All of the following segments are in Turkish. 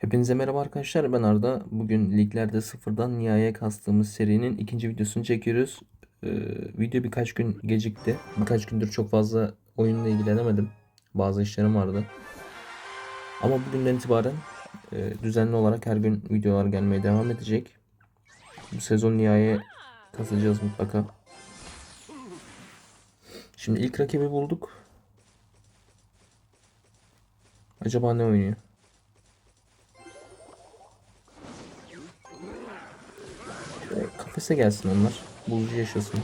Hepinize merhaba arkadaşlar ben Arda. Bugün liglerde sıfırdan nihayeye kastığımız serinin ikinci videosunu çekiyoruz. Ee, video birkaç gün gecikti. Birkaç gündür çok fazla oyunla ilgilenemedim. Bazı işlerim vardı. Ama bugünden itibaren e, düzenli olarak her gün videolar gelmeye devam edecek. Bu sezon nihayeye kasacağız mutlaka. Şimdi ilk rakibi bulduk. Acaba ne oynuyor? E, Kafese gelsin onlar. Bulucu yaşasın.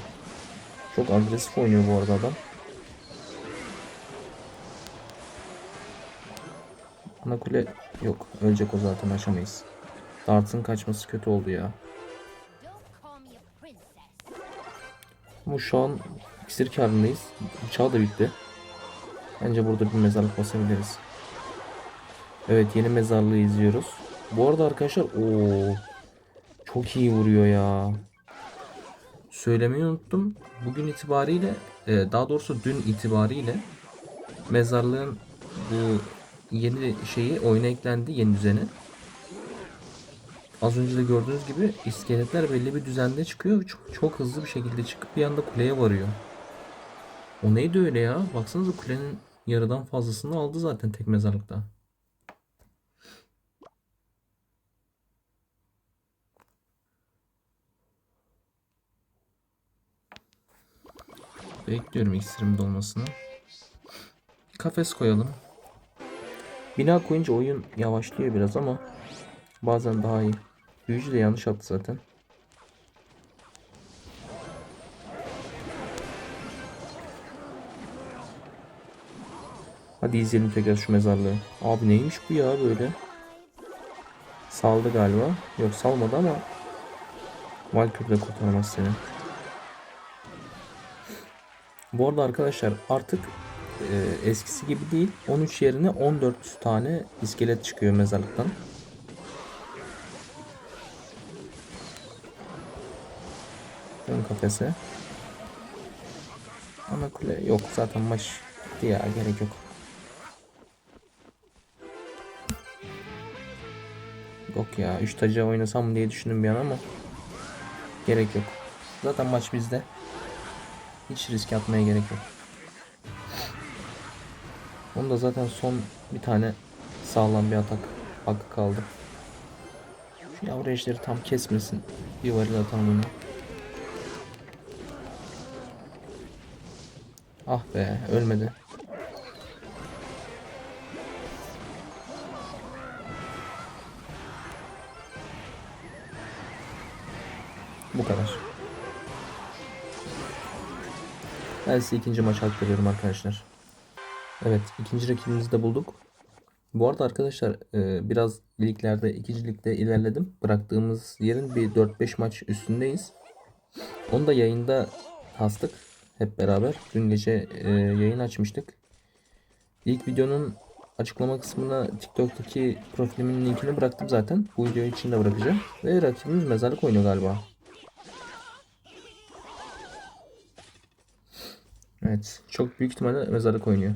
Çok agresif oynuyor bu arada adam. Ana kule yok. Ölecek o zaten aşamayız. Dart'ın kaçması kötü oldu ya. Ama şu an iksir karındayız. Bıçağı da bitti. Bence burada bir mezarlık basabiliriz. Evet yeni mezarlığı izliyoruz. Bu arada arkadaşlar o çok iyi vuruyor ya. Söylemeyi unuttum. Bugün itibariyle e, daha doğrusu dün itibariyle mezarlığın bu yeni şeyi oyuna eklendi yeni düzeni. Az önce de gördüğünüz gibi iskeletler belli bir düzende çıkıyor. Çok, çok hızlı bir şekilde çıkıp bir anda kuleye varıyor. O neydi öyle ya? Baksanıza kulenin yarıdan fazlasını aldı zaten tek mezarlıkta. Bekliyorum iksirim dolmasını. Kafes koyalım. Bina koyunca oyun yavaşlıyor biraz ama bazen daha iyi. Büyücü de yanlış attı zaten. Hadi izleyelim tekrar şu mezarlığı. Abi neymiş bu ya böyle? Saldı galiba. Yok salmadı ama Valkyrie de kurtarmaz seni. Bu arada arkadaşlar artık e, eskisi gibi değil. 13 yerine 14 tane iskelet çıkıyor mezarlıktan. Dön kafese. Ana kule yok zaten maç bitti ya gerek yok. Yok ya 3 tacı oynasam diye düşündüm bir an ama gerek yok. Zaten maç bizde. Hiç risk atmaya gerek yok. Onda zaten son bir tane sağlam bir atak hakkı kaldı. Şu yavru ejderi tam kesmesin. Bir varil atalım onu. Ah be ölmedi. Bu kadar. Ben size ikinci maç hak veriyorum arkadaşlar. Evet ikinci rakibimizi de bulduk. Bu arada arkadaşlar e, biraz liglerde ikinci ligde ilerledim. Bıraktığımız yerin bir 4-5 maç üstündeyiz. Onu da yayında kastık hep beraber. Dün gece e, yayın açmıştık. İlk videonun açıklama kısmına TikTok'taki profilimin linkini bıraktım zaten. Bu videoyu için de bırakacağım. Ve rakibimiz mezarlık oynuyor galiba. Evet. Çok büyük ihtimalle mezarlık oynuyor.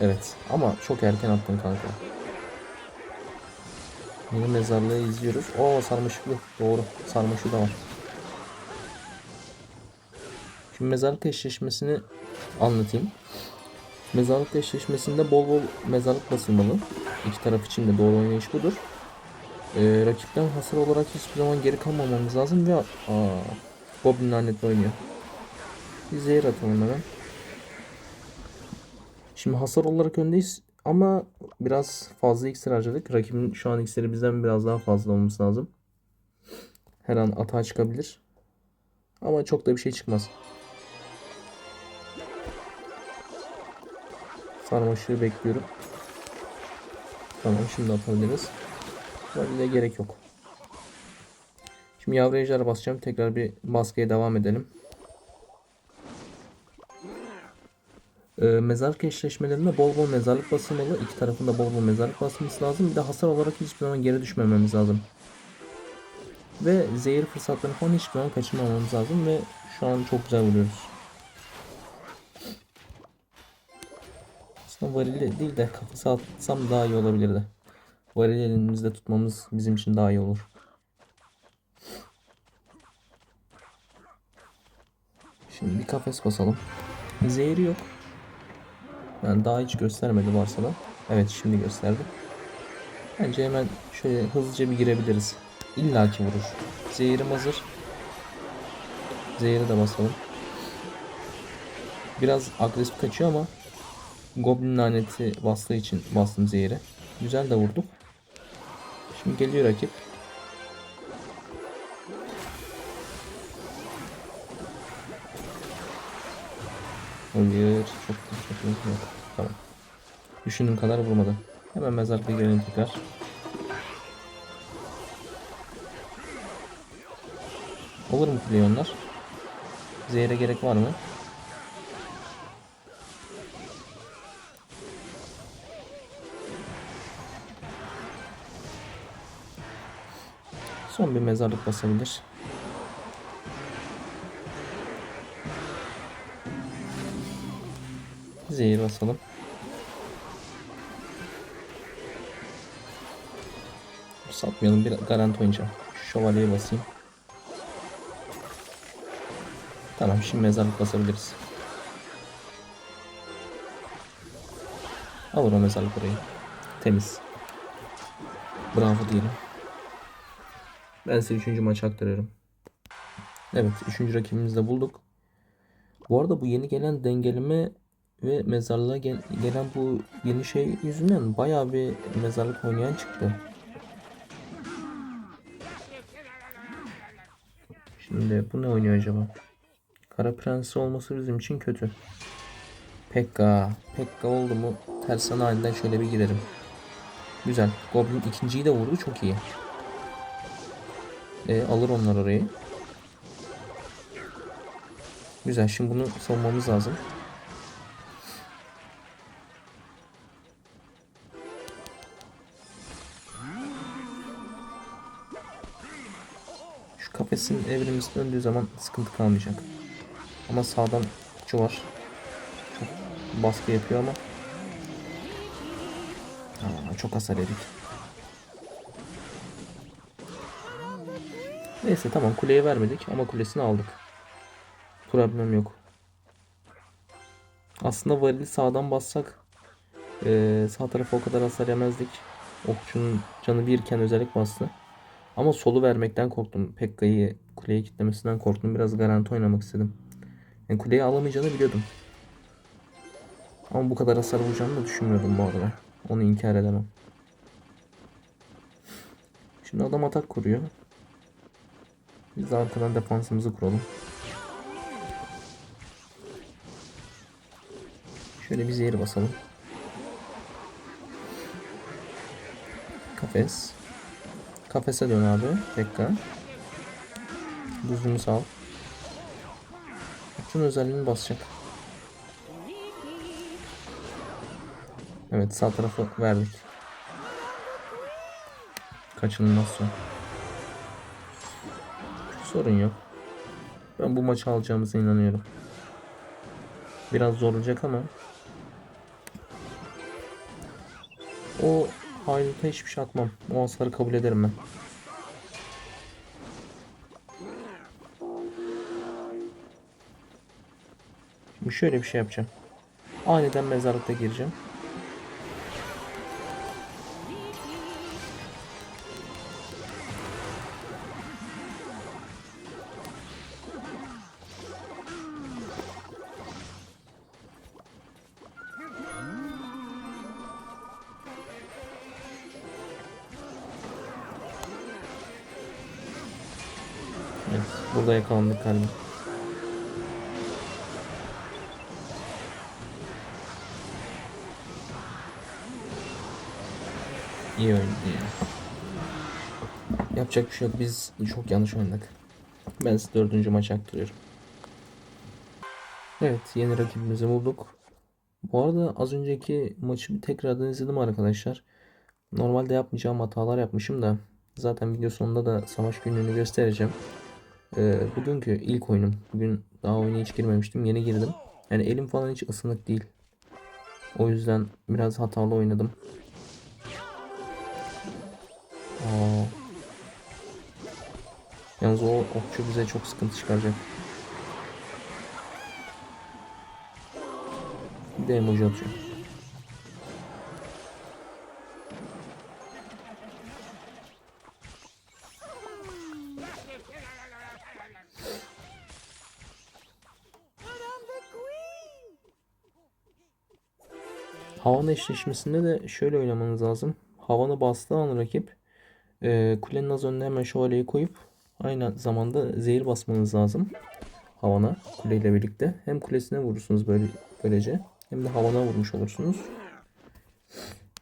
Evet. Ama çok erken attın kanka. Yeni mezarlığı izliyoruz. Oo sarmaşıklı. Doğru. Sarmaşığı da var. Şimdi mezarlık eşleşmesini anlatayım. Mezarlık eşleşmesinde bol bol mezarlık basılmalı. İki taraf için de doğru oynayış budur. Ee, rakipten hasar olarak hiçbir zaman geri kalmamamız lazım ve aa, Goblin lanetle oynuyor. Bir zehir atalım hemen. Şimdi hasar olarak öndeyiz ama biraz fazla iksir harcadık. Rakibin şu an iksiri bizden biraz daha fazla olması lazım. Her an atağa çıkabilir. Ama çok da bir şey çıkmaz. Sarmaşığı bekliyorum. Tamam şimdi atabiliriz. Böyle gerek yok. Şimdi yavru basacağım. Tekrar bir baskıya devam edelim. Ee, mezarlık eşleşmelerinde bol bol mezarlık basılmalı. İki tarafında bol bol mezarlık basılması lazım. Bir de hasar olarak hiçbir zaman geri düşmememiz lazım. Ve zehir fırsatlarını falan hiçbir zaman kaçırmamamız lazım ve şu an çok güzel vuruyoruz. Aslında varili değil de kafası atsam daha iyi olabilirdi. varili elimizde tutmamız bizim için daha iyi olur. Şimdi bir kafes basalım. Zehri yok. Yani daha hiç göstermedi varsa da. Evet şimdi gösterdi. Bence hemen şöyle hızlıca bir girebiliriz. İlla ki vurur. Zehirim hazır. Zehri de basalım. Biraz agresif kaçıyor ama Goblin laneti bastığı için bastım zehri. Güzel de vurduk. Şimdi geliyor rakip. Hayır. Çok. Düşündüğüm kadar vurmadı. Hemen mezarlığa girelim tekrar. Olur mu play onlar? Zehre gerek var mı? Son bir mezarlık basabilir. Zehir basalım. Satmayalım bir garanti oynayacağım. Şu şövalyeyi basayım. Tamam şimdi mezarlık basabiliriz. Alır o mezarlık burayı. Temiz. Bravo diyelim. Ben size 3. maçı aktarıyorum. Evet 3. rakibimizi de bulduk. Bu arada bu yeni gelen dengeleme ve mezarlığa gel- gelen bu yeni şey yüzünden bayağı bir mezarlık oynayan çıktı. Şimdi bu ne oynuyor acaba? Kara Prensi olması bizim için kötü. Pekka. Pekka oldu mu tersan halinden şöyle bir girelim. Güzel. Goblin ikinciyi de vurdu çok iyi. E, alır onlar orayı. Güzel şimdi bunu savunmamız lazım. Şu kafesin evrimiz döndüğü zaman sıkıntı kalmayacak. Ama sağdan şu var. Çok baskı yapıyor ama. Aa, çok hasar yedik. Neyse tamam kuleye vermedik ama kulesini aldık. Problem yok. Aslında varili sağdan bassak eee, sağ tarafa o kadar hasar yemezdik. Okçunun canı birken özellik bastı. Ama solu vermekten korktum. Pekka'yı kuleye kitlemesinden korktum. Biraz garanti oynamak istedim. Yani kuleyi alamayacağını biliyordum. Ama bu kadar hasar vuracağını da düşünmüyordum bu arada. Onu inkar edemem. Şimdi adam atak kuruyor. Biz de arkadan defansımızı kuralım. Şöyle bir zehir basalım. Kafes. Kafese dön abi. Tekrar. Buzunu sal. Bütün özelliğini basacak. Evet sağ tarafı verdik. Kaçınılmaz son. Sorun yok. Ben bu maçı alacağımıza inanıyorum. Biraz zor olacak ama o hayduta hiçbir şey atmam. O hasarı kabul ederim ben. Şimdi şöyle bir şey yapacağım. Aniden mezarlıkta gireceğim. Burada yakalandık galiba. İyi oyundu ya. Yapacak bir şey yok. Biz çok yanlış oynadık. Ben size dördüncü maçı aktarıyorum. Evet yeni rakibimizi bulduk. Bu arada az önceki maçı tekrardan izledim arkadaşlar. Normalde yapmayacağım hatalar yapmışım da. Zaten video sonunda da savaş günlüğünü göstereceğim. Ee, bugünkü ilk oyunum. Bugün daha oyuna hiç girmemiştim. Yeni girdim. Yani elim falan hiç ısınık değil. O yüzden biraz hatalı oynadım. Aa. Yalnız o okçu bize çok sıkıntı çıkaracak. Bir de emoji atıyor. Havanı eşleşmesinde de şöyle oynamanız lazım. Havanı bastığı an rakip e, kulenin az önüne hemen şövalyeyi koyup aynı zamanda zehir basmanız lazım. Havana kuleyle birlikte. Hem kulesine vurursunuz böyle böylece hem de havana vurmuş olursunuz.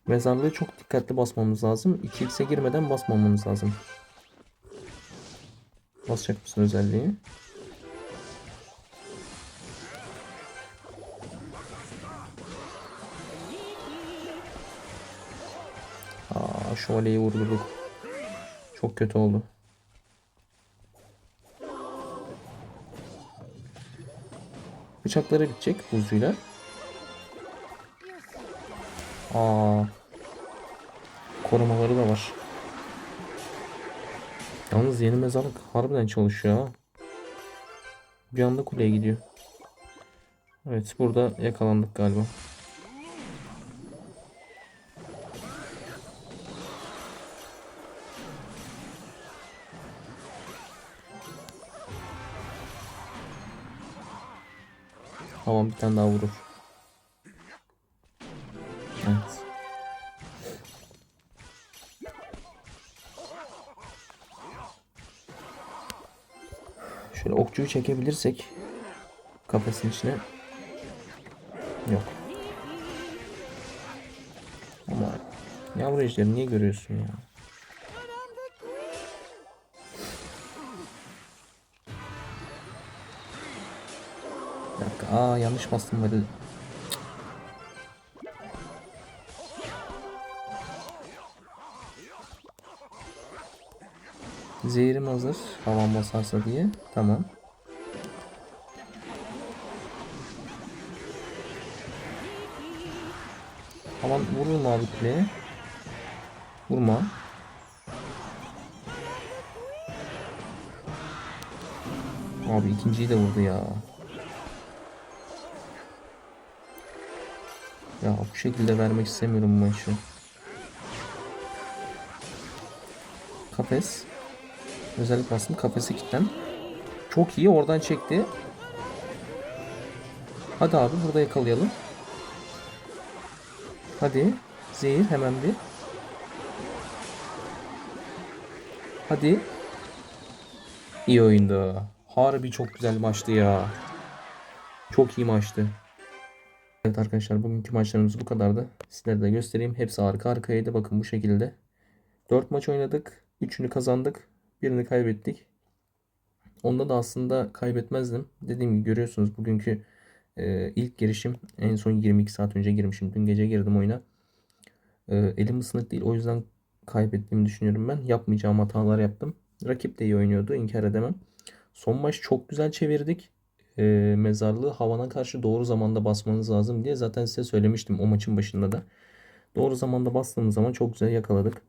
Mezarlığı çok dikkatli basmamız lazım. 2x'e girmeden basmamamız lazım. Basacak mısın özelliği? Şövalyeyi vurdurduk. Çok kötü oldu. Bıçakları bitecek buzuyla. Aa. Korumaları da var. Yalnız yeni mezarlık harbiden çalışıyor. Bir anda kuleye gidiyor. Evet burada yakalandık galiba. Havan bir tane daha vurur. Evet. Şöyle okçuyu çekebilirsek kafesin içine yok. Ama yavru ejderi niye görüyorsun ya? Aa yanlış bastım böyle. Zehirim hazır. Havan basarsa diye. Tamam. Havan vurur mu abi kuleye? Vurma. Abi ikinciyi de vurdu ya. Ya bu şekilde vermek istemiyorum bu maçı. Kafes. Özellik bastım. Kafesi kilitlen. Çok iyi. Oradan çekti. Hadi abi burada yakalayalım. Hadi. Zehir hemen bir. Hadi. İyi oyundu. Harbi çok güzel maçtı ya. Çok iyi maçtı. Evet arkadaşlar bugünkü maçlarımız bu kadardı. Sizlere de göstereyim. Hepsi arka arkaydı. Bakın bu şekilde. 4 maç oynadık. 3'ünü kazandık. Birini kaybettik. Onda da aslında kaybetmezdim. Dediğim gibi görüyorsunuz bugünkü e, ilk girişim en son 22 saat önce girmişim. Dün gece girdim oyuna. E, elim ısınık değil. O yüzden kaybettiğimi düşünüyorum ben. Yapmayacağım hatalar yaptım. Rakip de iyi oynuyordu. inkar edemem. Son maç çok güzel çevirdik. E, mezarlığı havana karşı doğru zamanda basmanız lazım diye zaten size söylemiştim o maçın başında da. Doğru zamanda bastığımız zaman çok güzel yakaladık.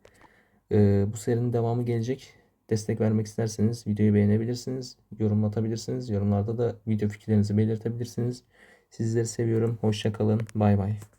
E, bu serinin devamı gelecek. Destek vermek isterseniz videoyu beğenebilirsiniz. Yorum atabilirsiniz. Yorumlarda da video fikirlerinizi belirtebilirsiniz. Sizleri seviyorum. Hoşça kalın. Bay bay.